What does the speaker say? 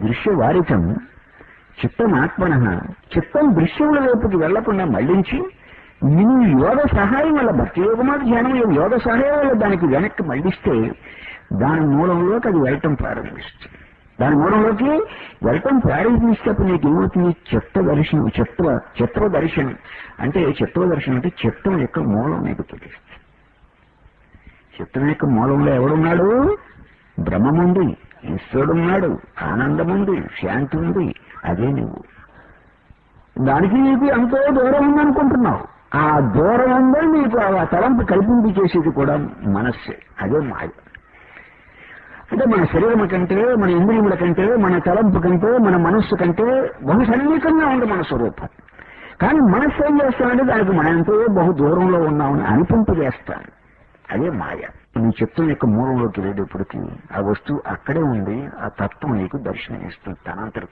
దృశ్యవారితం చిత్తమాత్మన చిత్తం దృశ్యముల వైపుకి వెళ్ళకుండా మళ్ళించి నిన్ను యోగ సహాయం వల్ల భక్తి యోగమా ధ్యానం యోగ సహాయం వల్ల దానికి వెనక్కి మళ్ళిస్తే దాని మూలంలోకి అది వెళ్ళటం ప్రారంభిస్తుంది. దాని మూలంలోకి వెళ్ళటం ప్రారంభిస్తేప్పుడు నీకు ఏమవుతుంది? చిత్త దర్శనం చిత్ర చిత్ర దర్శనం. అంటే చిత్ర దర్శనం అంటే చిత్తం యొక్క మూలం నీకు తెలుస్తుంది. చిత్తం యొక్క మూలంలో ఎవడున్నాడు? బ్రహ్మముంది. ఈశ్వరుడున్నాడు ఆనందముంది శాంతి ఉంది అదే నువ్వు. దానికి నీకు ఎంతో దూరం ఉందనుకుంటున్నావు. ఆ దూరం ఉందో నీకు ఆ తలంపు కల్పింపు చేసేది కూడా మనస్సే అదే మాయ. అంటే మన శరీరం కంటే మన ఇంద్రియముల కంటే మన తలంపు కంటే మన మనస్సు కంటే బహు సన్నిహితంగా ఉంది మన స్వరూపం. కానీ మనస్సు ఏం చేస్తామంటే దానికి మనం ఎంతో బహు దూరంలో ఉన్నామని అనిపింపజేస్తాను అదే మాయ. నీ చిత్తం యొక్క మూలంలోకి వెళ్ళేటప్పటికి ఆ వస్తువు అక్కడే ఉంది ఆ తత్వం నీకు దర్శనం ఇస్తుంది తనంతట